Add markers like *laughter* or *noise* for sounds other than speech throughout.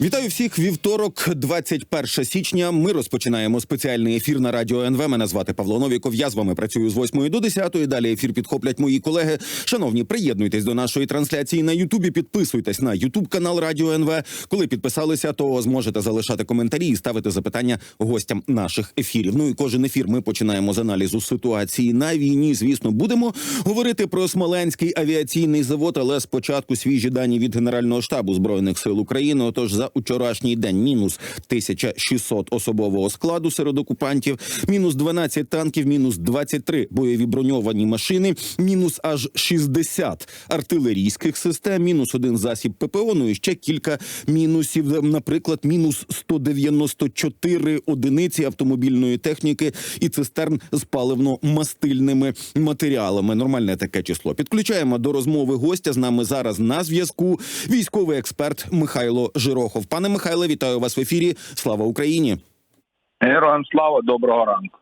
Вітаю всіх. Вівторок, 21 січня. Ми розпочинаємо спеціальний ефір на радіо НВ. Мене звати Павло Новіков. Я з вами працюю з 8 до 10. Далі ефір підхоплять мої колеги. Шановні, приєднуйтесь до нашої трансляції на Ютубі. Підписуйтесь на Ютуб канал Радіо НВ. Коли підписалися, то зможете залишати коментарі і ставити запитання гостям наших ефірів. Ну і кожен ефір ми починаємо з аналізу ситуації на війні. Звісно, будемо говорити про Смоленський авіаційний завод, але спочатку свіжі дані від Генерального штабу збройних сил України. Отож, за учорашній день мінус 1600 особового складу серед окупантів, мінус 12 танків, мінус 23 бойові броньовані машини, мінус аж 60 артилерійських систем, мінус один засіб ППО. Ну і ще кілька мінусів. Наприклад, мінус 194 одиниці автомобільної техніки і цистерн з паливно-мастильними матеріалами. Нормальне таке число. Підключаємо до розмови гостя. З нами зараз на зв'язку військовий експерт Михайло Жирохов. Пане Михайле, вітаю вас в ефірі. Слава Україні! Героям слава, доброго ранку.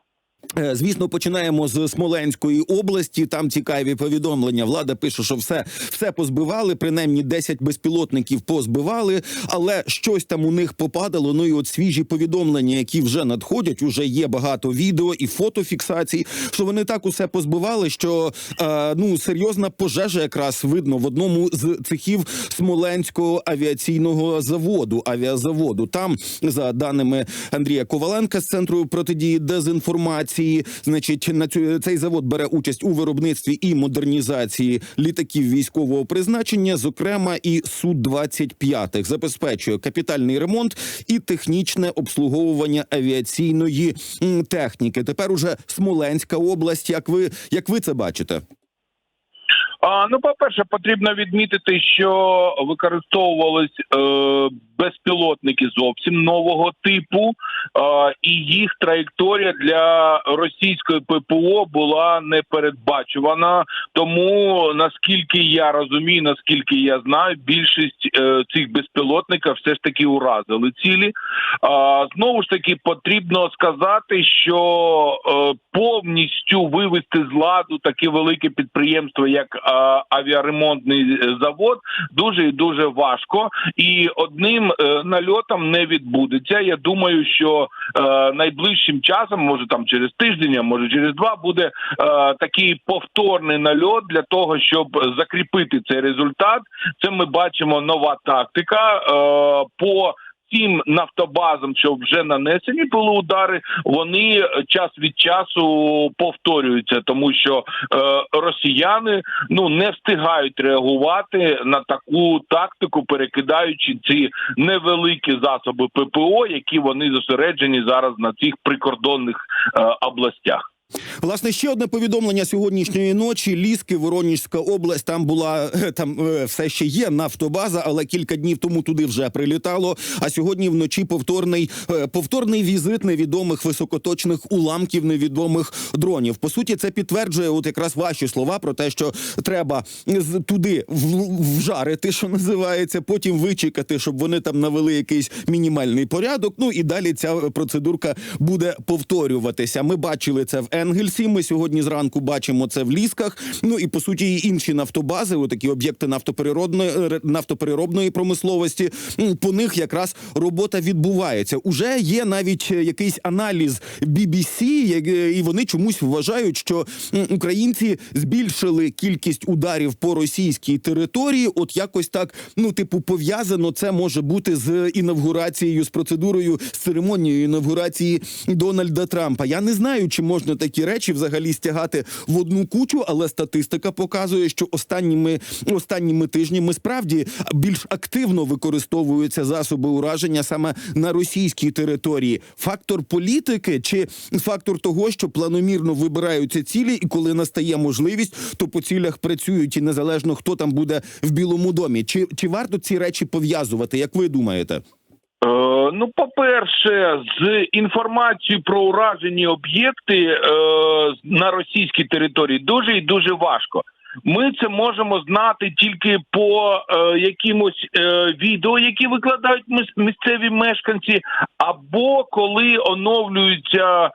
Е, Звісно, починаємо з Смоленської області. Там цікаві повідомлення. Влада пише, що все, все позбивали. Принаймні 10 безпілотників позбивали, але щось там у них попадало. Ну і от свіжі повідомлення, які вже надходять. Уже є багато відео і фотофіксацій. Що вони так усе позбивали, що е, ну серйозна пожежа якраз видно в одному з цехів Смоленського авіаційного заводу. Авіазаводу там, за даними Андрія Коваленка з центру протидії дезінформації, значить на цю цей завод бере участь у виробництві і модернізації літаків військового призначення, зокрема і су 25 забезпечує капітальний ремонт і технічне обслуговування авіаційної техніки. Тепер уже Смоленська область. Як ви як ви це бачите? А, ну, по-перше, потрібно відмітити, що використовувались е, безпілотники зовсім нового типу, і їх траєкторія для російської ППО була не передбачувана. Тому наскільки я розумію, наскільки я знаю, більшість е, цих безпілотників все ж таки уразили цілі. Знову ж таки, потрібно сказати, що е, повністю вивести з ладу таке велике підприємство, як авіаремонтний е, завод, дуже і дуже важко. І одним е, нальотом не відбудеться. Я думаю, що е, найближчим часом, може там через тиждень, а може через два, буде е, такий повторний нальот для того, щоб закріпити цей результат. Це ми бачимо нова тактика по. Тим нафтобазам, що вже нанесені були удари, вони час від часу повторюються, тому що е, росіяни ну не встигають реагувати на таку тактику, перекидаючи ці невеликі засоби ППО, які вони зосереджені зараз на цих прикордонних е, областях. Власне, ще одне повідомлення сьогоднішньої ночі. Ліски, Воронежська область. Там була е, там е, все ще є нафтобаза, але кілька днів тому туди вже прилітало. А сьогодні вночі повторний е, повторний візит невідомих високоточних уламків невідомих дронів. По суті, це підтверджує, от якраз ваші слова про те, що треба туди вжарити, що називається, потім вичекати, щоб вони там навели якийсь мінімальний порядок. Ну і далі ця процедурка буде повторюватися. Ми бачили це в Енгельсі. Ми сьогодні зранку бачимо це в лісках. Ну і по суті, і інші нафтобази, отакі об'єкти нафтопереробної е, нафтопереробної промисловості. По них якраз робота відбувається. Уже є навіть е, якийсь аналіз BBC, е, і вони чомусь вважають, що українці збільшили кількість ударів по російській території. От якось так, ну типу, пов'язано це може бути з інавгурацією, з процедурою з церемонією інавгурації Дональда Трампа. Я не знаю, чи можна такі речі взагалі стягати в одну кучу, але статистика показує, що останніми останніми тижнями справді більш активно використовуються засоби ураження саме на російській території. Фактор політики чи фактор того, що планомірно вибираються цілі, і коли настає можливість, то по цілях працюють і незалежно хто там буде в Білому домі. Чи, чи варто ці речі пов'язувати? Як ви думаєте? Е, ну, по-перше, з інформацією про уражені об'єкти е, на російській території дуже і дуже важко. Ми це можемо знати тільки по е, якимось е, відео, які викладають місцеві мешканці, або коли оновлюються е,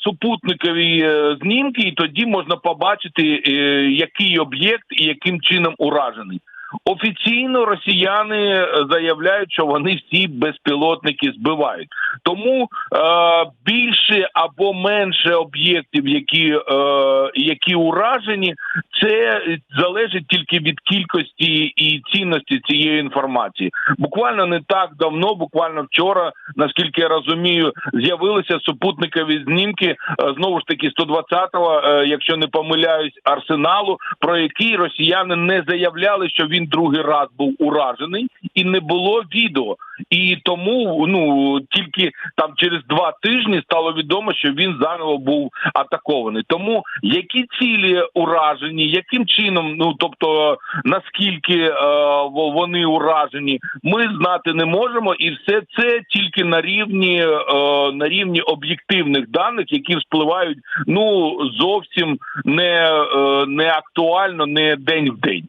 супутникові е, знімки, і тоді можна побачити, е, який об'єкт і яким чином уражений. Офіційно росіяни е, заявляють, що вони всі безпілотники збивають. Тому е, більше або менше об'єктів, які, е, які уражені, це залежить тільки від кількості і цінності цієї інформації. Буквально не так давно, буквально вчора, наскільки я розумію, з'явилися супутникові знімки е, знову ж таки 120-го, е, якщо не помиляюсь, арсеналу, про який росіяни не заявляли, що він другий раз був уражений, і не було відео. І тому ну тільки там через два тижні стало відомо, що він заново був атакований. Тому які цілі уражені, яким чином, ну тобто наскільки е, во- вони уражені, ми знати не можемо, і все це тільки на рівні е, на рівні об'єктивних даних, які вспливають ну зовсім не, е, не актуально, не день в день.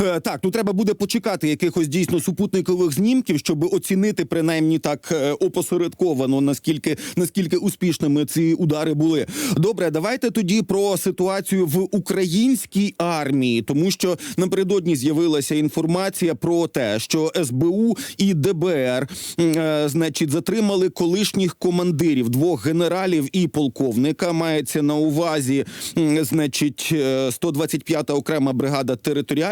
Е, Так, ну треба буде почекати якихось дійсно супутникових знімків, щоб оцінити принаймні так е, опосередковано, наскільки наскільки успішними ці удари були. Добре, давайте тоді про ситуацію в українській армії, тому що напередодні з'явилася інформація про те, що СБУ і ДБР, е, значить, затримали колишніх командирів двох генералів і полковника. Мається на увазі, м, значить, е, 125-та окрема бригада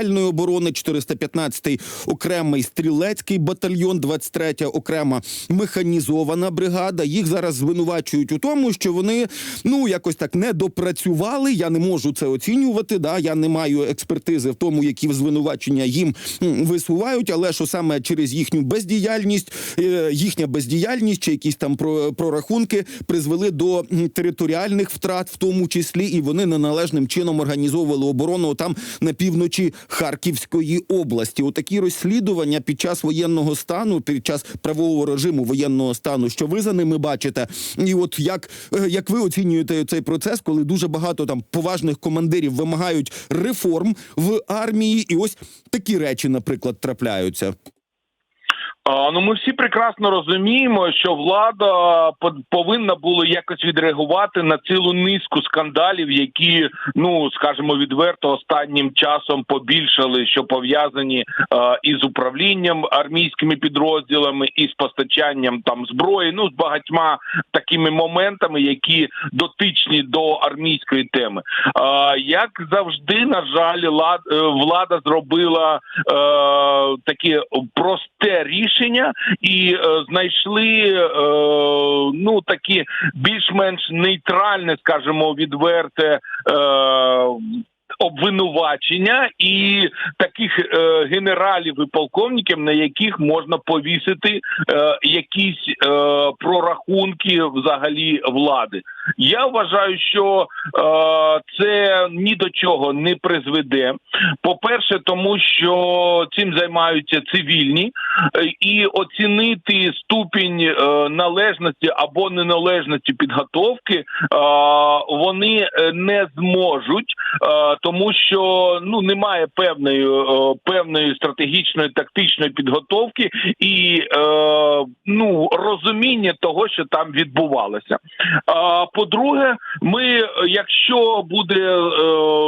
територіальної оборони, 415-й окремий стрілецький батальйон, 23-я окрема механізована бригада. Їх зараз звинувачують у тому, що вони ну якось так не допрацювали. Я не можу це оцінювати. Да, я не маю експертизи в тому, які звинувачення їм висувають, але що саме через їхню бездіяльність, е, їхня бездіяльність чи якісь там про- прорахунки призвели до територіальних втрат, в тому числі, і вони неналежним чином організовували оборону там на півночі Харківської області. Отакі розслідування під час воєнного стану, під час правового режиму воєнного стану, що ви за ними бачите, і от як, е, як ви оцінюєте цей процес, коли дуже багато там поважних командирів вимагають реформ в армії, і ось такі речі, наприклад, трапляються. Ну ми всі прекрасно розуміємо, що влада по- повинна була якось відреагувати на цілу низку скандалів, які ну скажімо відверто останнім часом побільшали, що пов'язані е, із управлінням армійськими підрозділами і з постачанням там зброї. Ну з багатьма такими моментами, які дотичні до армійської теми. Е, як завжди, на жаль, е, влада зробила е, таке просте рішення і е, знайшли е, ну такі більш-менш нейтральне, скажімо, відверте. Е, Обвинувачення і таких е, генералів і полковників, на яких можна повісити е, якісь е, прорахунки взагалі влади. Я вважаю, що е, це ні до чого не призведе. По-перше, тому що цим займаються цивільні, е, і оцінити ступінь е, належності або неналежності підготовки е, вони е, не зможуть, е, тому що ну немає певної е, певної стратегічної тактичної підготовки і е, ну розуміння того, що там відбувалося. А по-друге, ми, якщо буде е,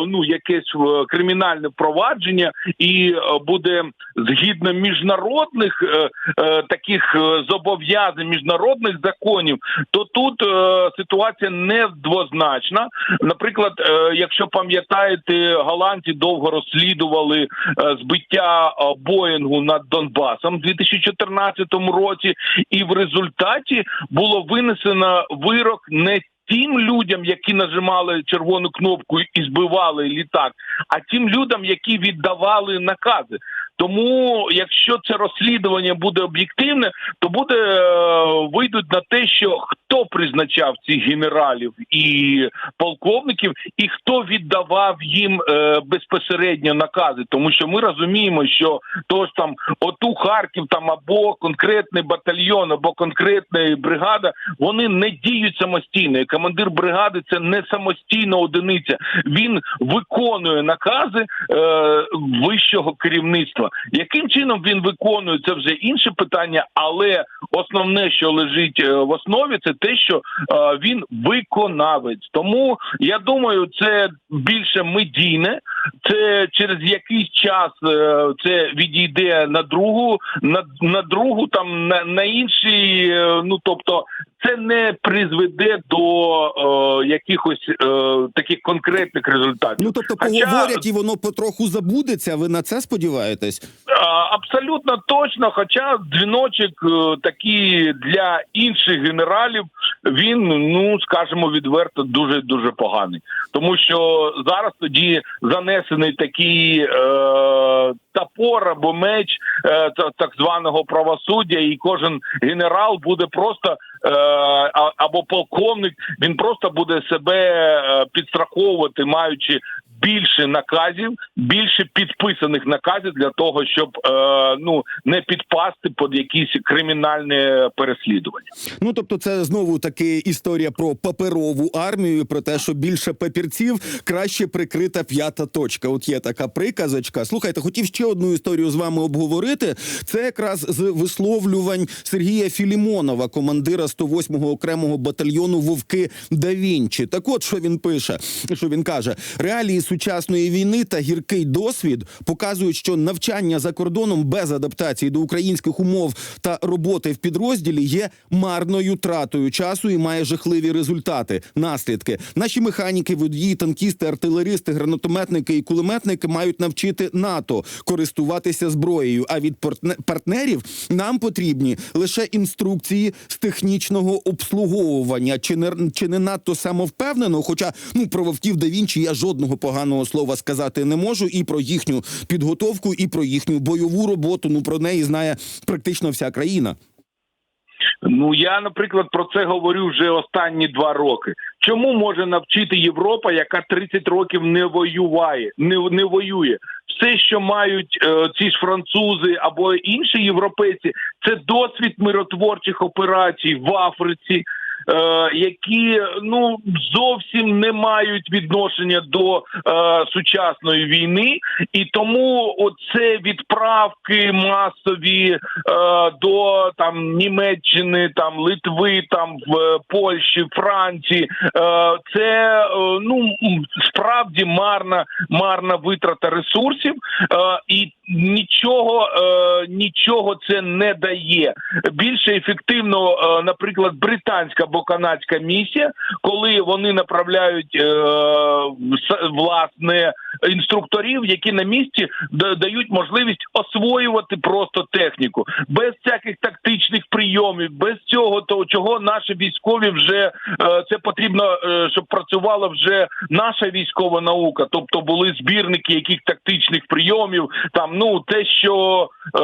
ну якесь е, кримінальне провадження і е, буде згідно міжнародних е, таких зобов'язань міжнародних законів, то тут е, ситуація не двозначна. Наприклад, е, якщо пам'ятаєте, голландці довго розслідували е, збиття е, Боїнгу над Донбасом у 2014 році, і в результаті було винесено вирок не Тим людям, які нажимали червону кнопку і збивали літак, а тим людям, які віддавали накази. Тому, якщо це розслідування буде об'єктивне, то буде е, вийдуть на те, що хто призначав цих генералів і полковників, і хто віддавав їм е, безпосередньо накази, тому що ми розуміємо, що то ж там оту Харків там або конкретний батальйон, або конкретна бригада, вони не діють самостійно. І командир бригади це не самостійна одиниця. Він виконує накази е, вищого керівництва. Яким чином він виконує це вже інше питання, але основне, що лежить е, в основі, це те, що е, він виконавець. Тому я думаю, це більше медійне. Це через якийсь час е, це відійде на другу, на, на другу, там на, на інший. Ну тобто, це не призведе до е, якихось е, таких конкретних результатів. Ну тобто Хоча- поговорять і воно потроху забудеться. Ви на це сподіваєтесь? Абсолютно точно, хоча дзвіночок е, такий для інших генералів, він, ну скажімо відверто, дуже дуже поганий. Тому що зараз тоді занесений такий е, топор або меч е, та- так званого правосуддя, і кожен генерал буде просто або полковник, він просто буде себе е, підстраховувати, маючи більше наказів, більше підписаних наказів для того, щоб е, ну не підпасти під якісь кримінальне переслідування. Ну тобто, це знову таки історія про паперову армію, про те, що більше папірців краще прикрита п'ята точка. От є така приказочка. Слухайте, хотів ще одну історію з вами обговорити. Це якраз з висловлювань Сергія Філімонова, командира 108-го окремого батальйону Вовки да Вінчі. Так от що він пише, що він каже: реалії сучасної війни та гіркий досвід показують, що навчання за кордоном без адаптації до українських умов та роботи в підрозділі є марною тратою часу і має жахливі результати. Наслідки наші механіки, водії, танкісти, артилеристи, гранатометники і кулеметники мають навчити НАТО користуватися зброєю. А від партне- партнерів нам потрібні лише інструкції з технічного обслуговування. Чи не чи не надто самовпевнено? Хоча ну про вовків да Вінчі я жодного поганого слова сказати не можу, і про їхню підготовку, і про їхню бойову роботу. Ну про неї знає практично вся країна. Ну я, наприклад, про це говорю вже останні два роки. Чому може навчити Європа, яка 30 років не воюває, не, не воює? Все, що мають е, ці ж французи або інші європейці, це досвід миротворчих операцій в Африці. Е, Які ну зовсім не мають відношення до е, сучасної війни, і тому оце відправки масові е, до там Німеччини, там Литви, там в Польщі, Франції. Це ну справді марна, марна витрата ресурсів, і нічого, е, нічого це не дає. Більше ефективно, е, наприклад, британська або канадська місія, коли вони направляють е, власне інструкторів, які на місці да- дають можливість освоювати просто техніку. Без всяких тактичних прийомів, без цього того, чого наші військові вже е, це потрібно, е, щоб працювала вже наша військова наука, тобто були збірники яких тактичних прийомів, там ну те, що е,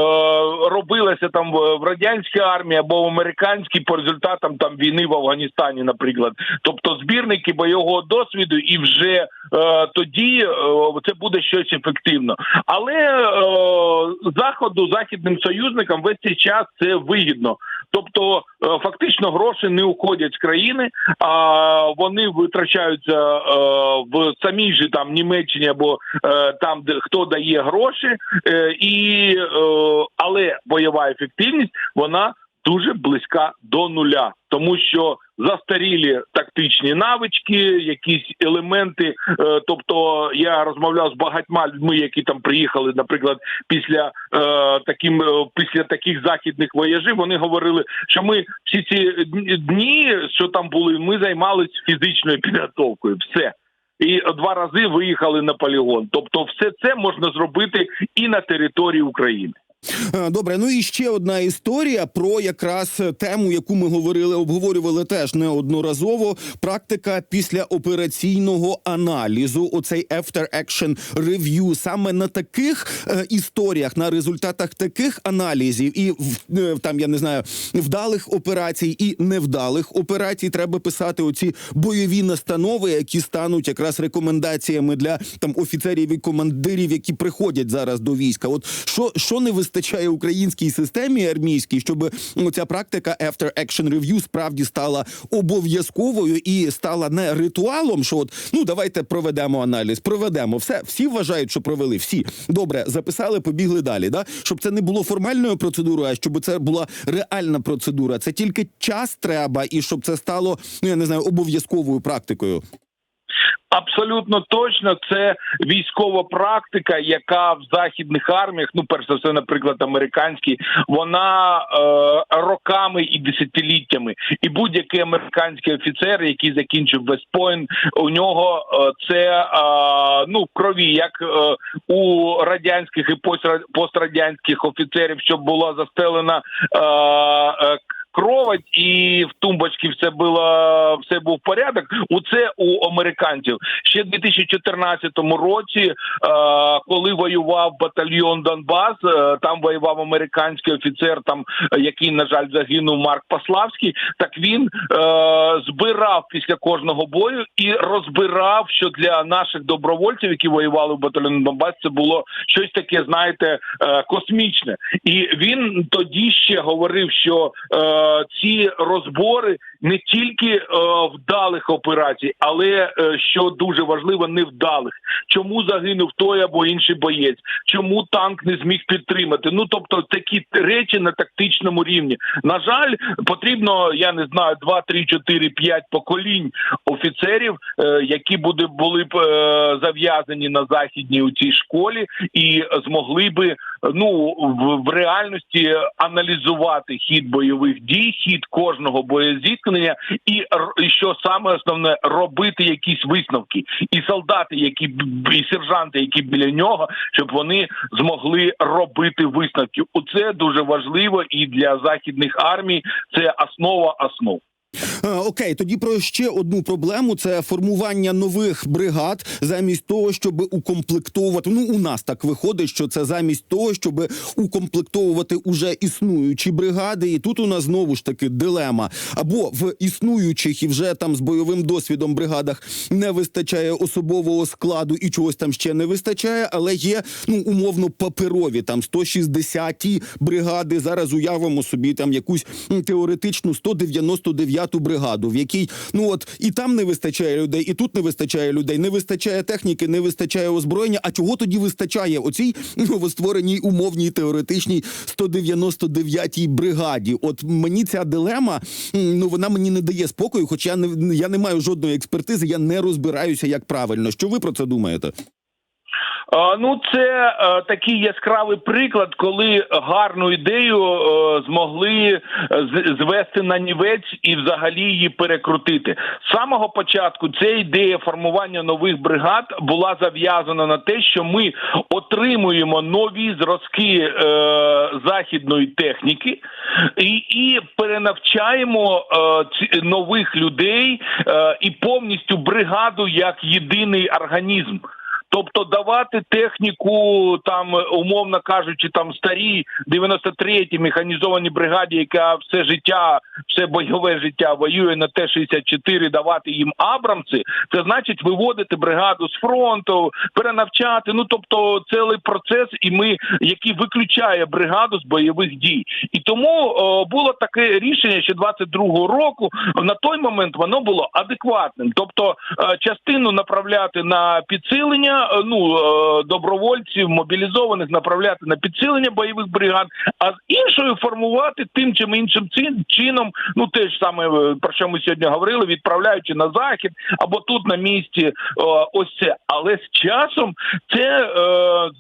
робилося там в радянській армії або в американській по результатам там війни в Афганістані, наприклад, тобто збірники бойового досвіду, і вже е, тоді е, це буде щось ефективно. Але е, заходу західним союзникам весь цей час це вигідно. Тобто, е, фактично гроші не уходять з країни, а вони витрачаються е, в самій же там Німеччині або е, там, де хто дає гроші, і але бойова ефективність вона дуже близька до нуля, тому що застарілі тактичні навички, якісь елементи. Е, тобто я розмовляв з багатьма людьми, які там приїхали, наприклад, після е, таким е, після таких західних вояжів. Вони говорили, що ми всі ці дні- дні, що там були, ми займалися фізичною підготовкою. Все. І два рази виїхали на полігон. Тобто, все це можна зробити і на території України. Е, Добре, ну і ще одна історія про якраз тему, яку ми говорили, обговорювали теж неодноразово. Практика післяопераційного аналізу. Оцей after action review. Саме на таких е, історіях, на результатах таких аналізів, і е, там я не знаю вдалих операцій і невдалих операцій, треба писати оці бойові настанови, які стануть якраз рекомендаціями для там офіцерів і командирів, які приходять зараз до війська. От що, що не вистачає українській системі армійській, щоб ця практика after action review справді стала обов'язковою і стала не ритуалом, що от ну давайте проведемо аналіз, проведемо все. Всі вважають, що провели. Всі добре записали, побігли далі. Да, щоб це не було формальною процедурою, а щоб це була реальна процедура. Це тільки час треба, і щоб це стало ну я не знаю обов'язковою практикою. Абсолютно точно, це військова практика, яка в західних арміях, ну перш за все, наприклад, американські, вона е, роками і десятиліттями. І будь-який американський офіцер, який закінчив Вестпойнт, у нього е, це е, ну в крові, як е, у радянських і постра- пострадянських офіцерів, щоб була застелена. Е, е, Кровать і в тумбочці все було все був порядок. Оце у американців ще в 2014 році, е, коли воював батальйон Донбас, е, там воював американський офіцер, там який на жаль загинув Марк Паславський. Так він е, збирав після кожного бою і розбирав, що для наших добровольців, які воювали в батальйоні Донбас, це було щось таке, знаєте, космічне. І він тоді ще говорив, що ці розбори не тільки е, вдалих операцій, але е, що дуже важливо, невдалих. Чому загинув той або інший боєць? Чому танк не зміг підтримати? Ну тобто такі речі на тактичному рівні. На жаль, потрібно, я не знаю, 2, 3, 4, 5 поколінь офіцерів, е, які буде були б е, зав'язані на західній у цій школі, і змогли би ну в, в реальності аналізувати хід бойових дій, хід кожного боєзіткнення, і і що саме основне робити якісь висновки, і солдати, які і сержанти, які біля нього, щоб вони змогли робити висновки. Оце дуже важливо і для західних армій це основа основ. Е, Окей, тоді про ще одну проблему: це формування нових бригад замість того, щоб укомплектовувати. Ну у нас так виходить, що це замість того, щоб укомплектовувати уже існуючі бригади. І тут у нас знову ж таки дилема. Або в існуючих і вже там з бойовим досвідом бригадах не вистачає особового складу і чогось там ще не вистачає, але є ну умовно паперові там 160-ті бригади. Зараз уявимо собі там якусь теоретичну 199-ту бригаду, в якій ну от і там не вистачає людей, і тут не вистачає людей, не вистачає техніки, не вистачає озброєння. А чого тоді вистачає оцій новоствореній умовній теоретичній 199-й бригаді? От мені ця дилема, ну вона мені не дає спокою, хоч я не я не маю жодної експертизи, я не розбираюся, як правильно. Що ви про це думаєте? Ну, це е, такий яскравий приклад, коли гарну ідею е, змогли е, звести на нівець і взагалі її перекрутити. З самого початку ця ідея формування нових бригад була зав'язана на те, що ми отримуємо нові зразки е, західної техніки і, і перенавчаємо е, нових людей е, і повністю бригаду як єдиний організм. Тобто давати техніку, там умовно кажучи, там старі 93-ті механізовані бригаді, яка все життя, все бойове життя воює на Т-64, давати їм Абрамси, це значить виводити бригаду з фронту, перенавчати. Ну тобто цілий процес, і ми який виключає бригаду з бойових дій. І тому о, було таке рішення, що 22-го року на той момент воно було адекватним. Тобто е, частину направляти на підсилення, е, ну е, добровольців мобілізованих направляти на підсилення бойових бригад, а з іншою формувати тим чи іншим чином, ну те ж саме е, про що ми сьогодні говорили, відправляючи на захід або тут на місці. е, Ось це, але з часом це е,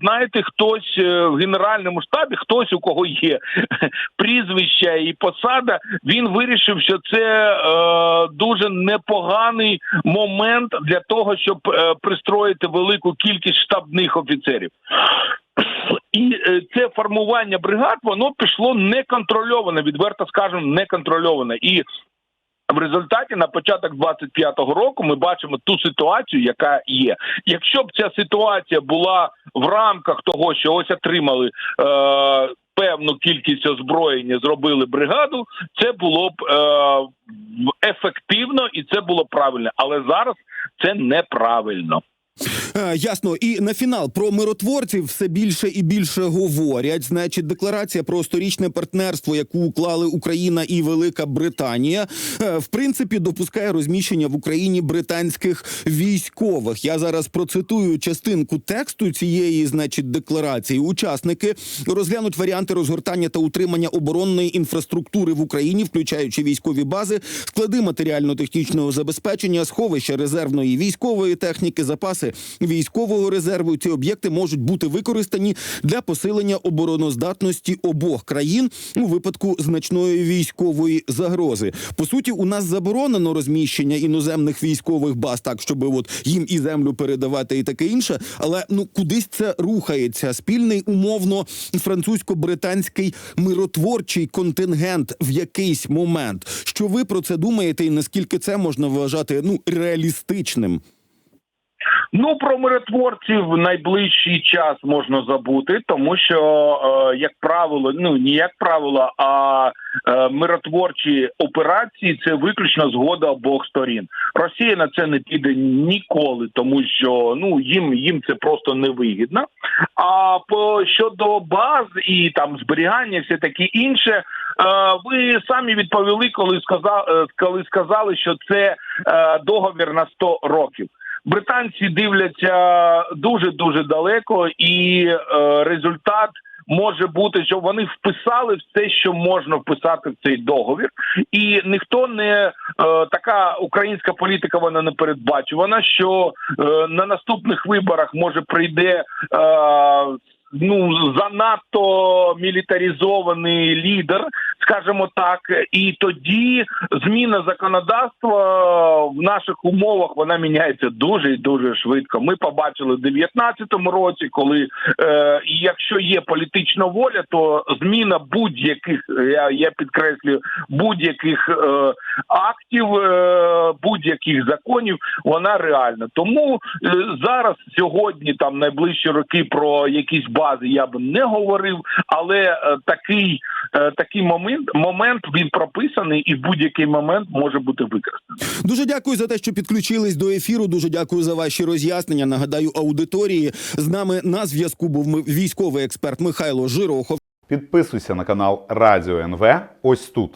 знаєте, хтось в генеральному штабі, хтось у кого є *laughs* прізвище і посада, він вирішив, що це дуже непоганий момент для того, щоб пристроїти велику кількість штабних офіцерів. І е, це формування бригад воно пішло неконтрольоване, відверто скажемо, неконтрольоване. І в результаті на початок 25-го року ми бачимо ту ситуацію, яка є. Якщо б ця ситуація була в рамках того, що ось отримали. Е- Певну кількість озброєння зробили бригаду, це було б е, ефективно і це було правильно. Але зараз це неправильно. Е, Ясно, і на фінал про миротворців все більше і більше говорять. Значить, декларація про сторічне партнерство, яку уклали Україна і Велика Британія, е, в принципі, допускає розміщення в Україні британських військових. Я зараз процитую частинку тексту цієї, значить, декларації. Учасники розглянуть варіанти розгортання та утримання оборонної інфраструктури в Україні, включаючи військові бази, склади матеріально-технічного забезпечення, сховища резервної військової техніки, запаси військового резерву. Ці об'єкти можуть бути використані для посилення обороноздатності обох країн у випадку значної військової загрози. По суті, у нас заборонено розміщення іноземних військових баз, так щоб от їм і землю передавати, і таке інше. Але ну кудись це рухається. Спільний умовно французько-британський миротворчий контингент в якийсь момент. Що ви про це думаєте, і наскільки це можна вважати ну реалістичним? Ну про миротворців найближчий час можна забути, тому що, е, як правило, ну не як правило, а е, миротворчі операції це виключно згода обох сторін. Росія на це не піде ніколи, тому що ну їм їм це просто невигідно. А по щодо баз і там зберігання, все таке інше. е, Ви самі відповіли, коли сказали, коли сказали, що це договір на 100 років. Британці дивляться дуже дуже далеко, і е, результат може бути, що вони вписали все, що можна вписати в цей договір, і ніхто не е, така українська політика, вона не передбачувана. Що е, на наступних виборах може прийде. Е, Ну, занадто мілітаризований лідер, скажімо так, і тоді зміна законодавства в наших умовах вона міняється дуже і дуже швидко. Ми побачили в 19-му році, коли е, якщо є політична воля, то зміна будь-яких я, я підкреслюю будь-яких е, актів, е, будь-яких законів, вона реальна. Тому е, зараз сьогодні, там найближчі роки про якісь бази я б не говорив, але е, такий, е, такий момент момент він прописаний і в будь-який момент може бути використаний. Дуже дякую за те, що підключились до ефіру. Дуже дякую за ваші роз'яснення. Нагадаю, аудиторії з нами на зв'язку був ми- військовий експерт Михайло Жирохов. Підписуйся на канал Радіо НВ ось тут.